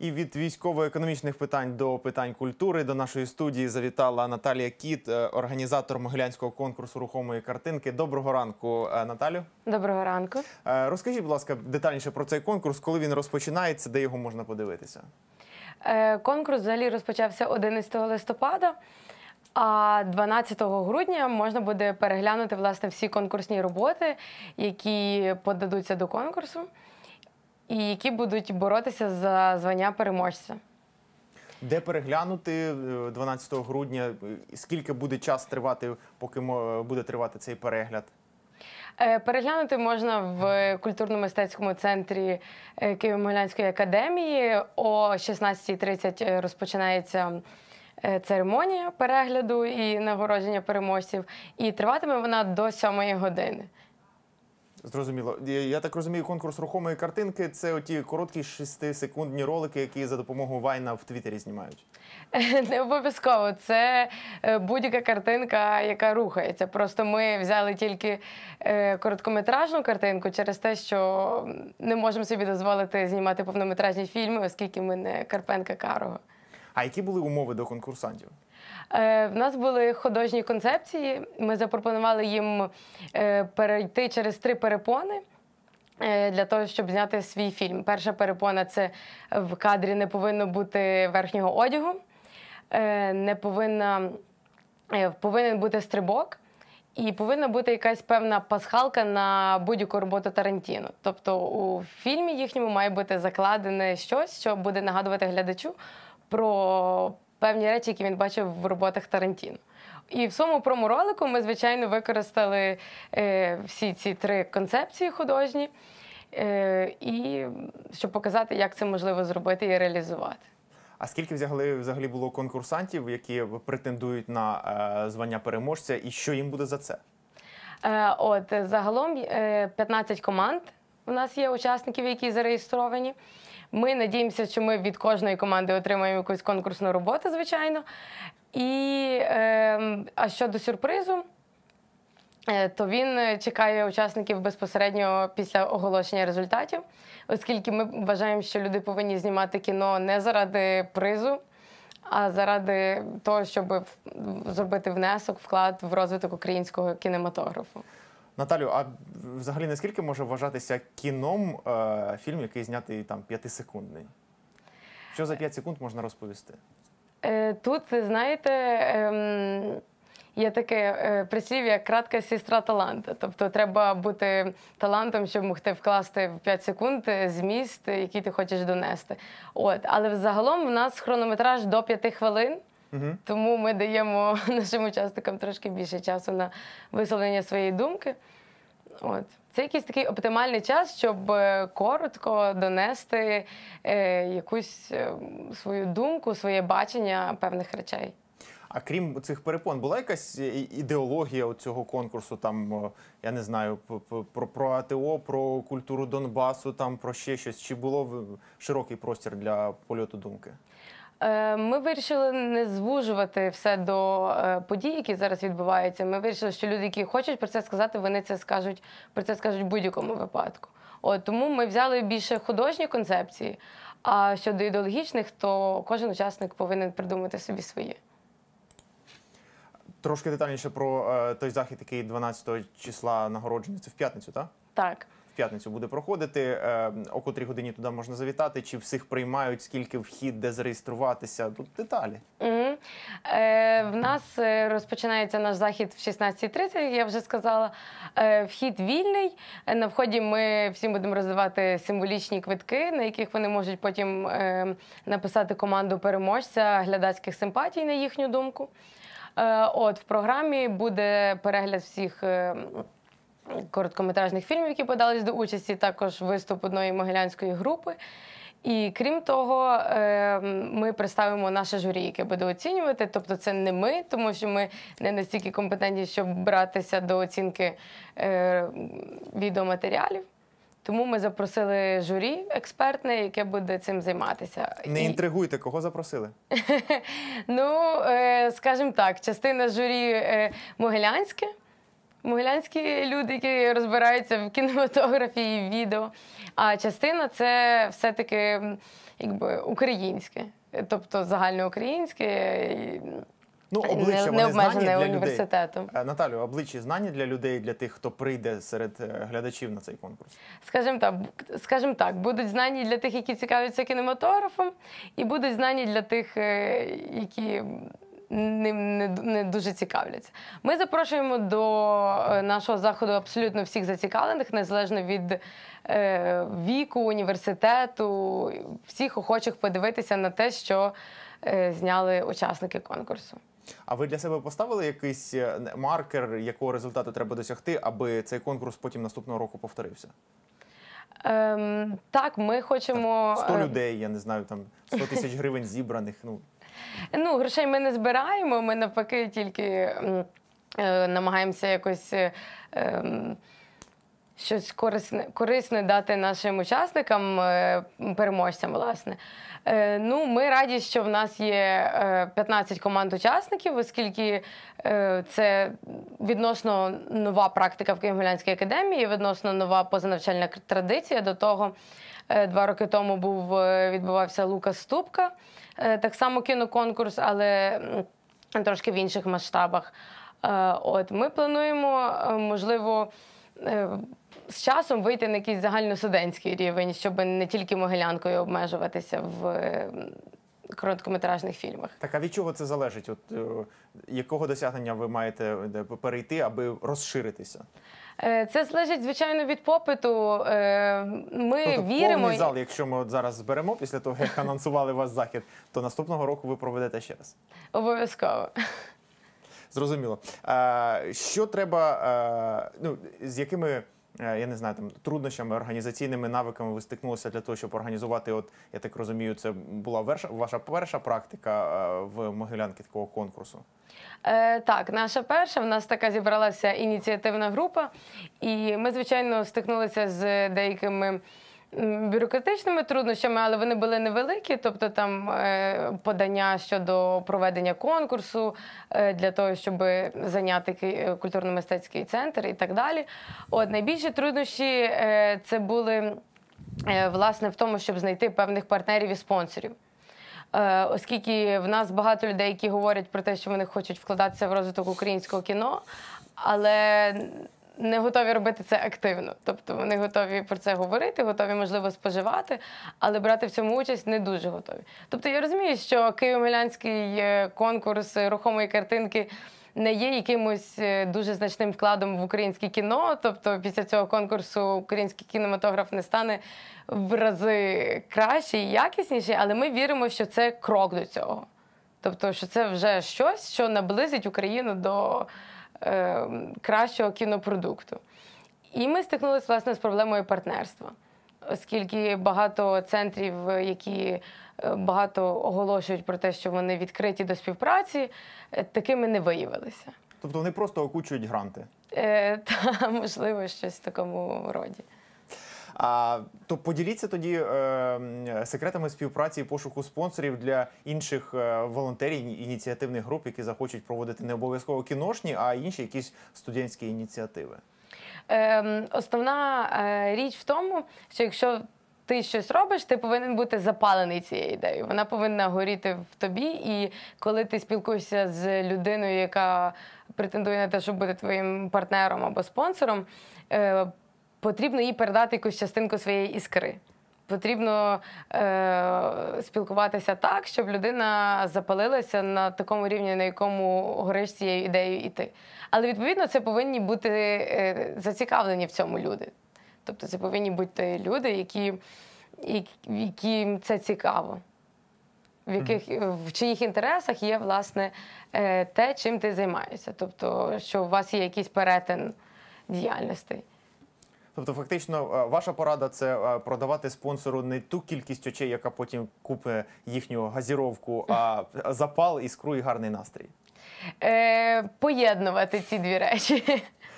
І від військово-економічних питань до питань культури до нашої студії завітала Наталія Кіт, е, організатор Могилянського конкурсу рухомої картинки. Доброго ранку, е, Наталю. Доброго ранку. Е, Розкажіть, будь ласка, детальніше про цей конкурс, коли він розпочинається, де його можна подивитися. Конкурс взагалі розпочався 11 листопада, а 12 грудня можна буде переглянути власне всі конкурсні роботи, які подадуться до конкурсу, і які будуть боротися за звання переможця. Де переглянути е, 12 грудня? Е, Скільки буде час тривати, поки буде тривати цей перегляд? Е, Переглянути можна в культурно-мистецькому центрі е, Києво-Могилянської академії. О 16.30 розпочинається церемонія перегляду і нагородження переможців. І триватиме вона до 7 години. Зрозуміло. Я- так розумію, конкурс рухомої картинки це оті короткі 6-секундні ролики, які за допомогою Вайна в Твіттері знімають. Не обов'язково. Це е, будь-яка картинка, яка рухається. Просто ми взяли тільки е, короткометражну картинку через те, що не можемо собі дозволити знімати повнометражні фільми, оскільки ми не Карпенка Карого. А які були умови до конкурсантів? Е, В нас були художні концепції. Ми запропонували їм е, перейти через три перепони. е, Для того, щоб зняти свій фільм. Перша перепона це в кадрі не повинно бути верхнього одягу, не повинна, повинен бути стрибок, і повинна бути якась певна пасхалка на будь-яку роботу Тарантіно. Тобто у фільмі їхньому має бути закладене щось, що буде нагадувати глядачу про певні речі, які він бачив в роботах Тарантіно. І в своєму проморолику ми, звичайно, використали е, всі ці три концепції художні, е, і щоб показати, як це можливо зробити і реалізувати. А скільки взагалі, взагалі було конкурсантів, які претендують на е, звання переможця, і що їм буде за це? Е, От е, загалом е, 15 команд у нас є учасників, які зареєстровані. Ми надіємося, що ми від кожної команди отримаємо якусь конкурсну роботу, звичайно. І е, а щодо сюрпризу, е, то він чекає учасників безпосередньо після оголошення результатів, оскільки ми вважаємо, що люди повинні знімати кіно не заради призу, а заради того, щоб зробити внесок, вклад в розвиток українського кінематографу. Наталю, а взагалі наскільки може вважатися кіном е, фільм, який знятий там п'ятисекундний? Що за 5 секунд можна розповісти? Е, Тут, знаєте, ем, є таке е, прислів'я кратка сестра таланта. Тобто треба бути талантом, щоб могти вкласти в 5 секунд е, зміст, який ти хочеш донести. От. Але загалом в нас хронометраж до 5 хвилин. Угу. Тому ми даємо нашим учасникам трошки більше часу на висловлення своєї думки. От. Це якийсь такий оптимальний час, щоб е, коротко донести е, якусь е, свою думку, своє бачення певних речей. А крім цих перепон, була якась ідеологія у цього конкурсу? Там я не знаю, про, про АТО, про культуру Донбасу, там про ще щось. Чи було широкий простір для польоту думки? Е, Ми вирішили не звужувати все до е, подій, які зараз відбуваються. Ми вирішили, що люди, які хочуть про це сказати, вони це скажуть про це скажуть в будь-якому випадку. От тому ми взяли більше художні концепції. А щодо ідеологічних, то кожен учасник повинен придумати собі свої. Трошки детальніше про е, той захід, який 12 числа нагородження. Це в п'ятницю, так? Так. П'ятницю буде проходити. Е, о котрій годині туди можна завітати, чи всіх приймають, скільки вхід, де зареєструватися. Тут деталі. Угу. Е, в нас е, розпочинається наш захід в 16.30, я вже сказала. Е, вхід вільний. Е, На вході ми всім будемо роздавати символічні квитки, на яких вони можуть потім е, написати команду переможця глядацьких симпатій, на їхню думку. От в програмі буде перегляд всіх. Короткометражних фільмів, які подались до участі, також виступ одної могилянської групи. І крім того, е, ми представимо наше журі, яке буде оцінювати. Тобто, це не ми, тому що ми не настільки компетентні, щоб братися до оцінки е, відеоматеріалів. Тому ми запросили журі експертне, яке буде цим займатися. Не інтригуйте, кого запросили. Ну, е, скажімо так, частина журі е, могилянське, Могилянські люди, які розбираються в кінематографії і відео. А частина це все-таки якби українське, тобто загальноукраїнське, Ну, обличчя не вони знані для людей. університетом. Е, Наталю, обличчя знані для людей, для тих, хто прийде серед е, глядачів на цей конкурс. Скажімо так, скажімо так, будуть знані для тих, які цікавляться кінематографом, і будуть знані для тих, е, які ним не, не дуже цікавляться. Ми запрошуємо до е, нашого заходу абсолютно всіх зацікавлених, незалежно від е, віку, університету, всіх охочих подивитися на те, що е, зняли учасники конкурсу. А ви для себе поставили якийсь е, маркер, якого результату треба досягти, аби цей конкурс потім наступного року повторився? Ем, так, ми хочемо 100 е, людей, я не знаю, там 100 тисяч гривень зібраних. Ну Ну, грошей ми не збираємо, ми навпаки тільки е, намагаємося якось е, ем, щось корисне, корисне дати нашим учасникам, е, переможцям, власне. Е, ну, ми раді, що в нас є е, 15 команд учасників, оскільки е, це відносно нова практика в Києво-Могилянській академії, відносно нова позанавчальна традиція. До того е, два роки тому був е, відбувався Лукас Ступка, е, так само кіноконкурс, але трошки в інших масштабах. Е, От ми плануємо, е, можливо, е, з часом вийти на якийсь загальносуденський рівень, щоб не тільки могилянкою обмежуватися в е, короткометражних фільмах. так, а від чого це залежить? От е, якого досягнення ви маєте е, перейти, аби розширитися? Е, Це залежить, звичайно, від попиту. Ми Тобто віримо. повний зал, якщо ми от зараз зберемо після того, як анонсували ваш захід, то наступного року ви проведете ще раз. Обов'язково. Зрозуміло. Що треба, ну, з якими, я не знаю, там труднощами, організаційними навиками ви стикнулися для того, щоб організувати, от, я так розумію, це була верша, ваша перша практика е, в Могилянки такого конкурсу. Е, так, наша перша в нас така зібралася ініціативна група, і ми, звичайно, стикнулися з деякими. Бюрократичними труднощами, але вони були невеликі, тобто там е, подання щодо проведення конкурсу е, для того, щоб зайняти е, культурно-мистецький центр і так далі. От найбільші труднощі це були власне в тому, щоб знайти певних партнерів і спонсорів. Оскільки в нас багато людей, які говорять про те, що вони хочуть вкладатися в розвиток українського кіно, але не готові робити це активно. Тобто вони готові про це говорити, готові, можливо, споживати, але брати в цьому участь не дуже готові. Тобто я розумію, що Києво-Милянський е, конкурс е, рухомої картинки. Не є якимось е, дуже значним вкладом в українське кіно. Тобто, після цього конкурсу український кінематограф не стане в рази краще і якісніше, але ми віримо, що це крок до цього. Тобто, що це вже щось, що наблизить Україну до е, кращого кінопродукту. І ми стикнулися власне з проблемою партнерства, оскільки багато центрів, які е, багато оголошують про те, що вони відкриті до співпраці, е, такими не виявилися. Тобто вони просто окучують гранти. Е, Та можливо щось в такому роді. А то поділіться тоді е, секретами співпраці і пошуку спонсорів для інших е, волонтерів ініціативних груп, які захочуть проводити не обов'язково кіношні, а інші якісь студентські ініціативи. Ем, основна е, річ в тому, що якщо ти щось робиш, ти повинен бути запалений цією ідеєю. Вона повинна горіти в тобі. І коли ти спілкуєшся з людиною, яка претендує на те, щоб бути твоїм партнером або спонсором, е, потрібно їй передати якусь частинку своєї іскри. Потрібно е, спілкуватися так, щоб людина запалилася на такому рівні, на якому гориш цією ідеєю іти. Але відповідно це повинні бути е, зацікавлені в цьому люди. Тобто це повинні бути люди, які, яким це цікаво, в, яких, в чиїх інтересах є власне е, те, чим ти займаєшся. Тобто, що у вас є якийсь перетин діяльностей. Тобто, фактично, е, ваша порада це е, продавати спонсору не ту кількість очей, яка потім купить їхню газіровку, а запал, іскру і гарний настрій. Е, поєднувати ці дві речі.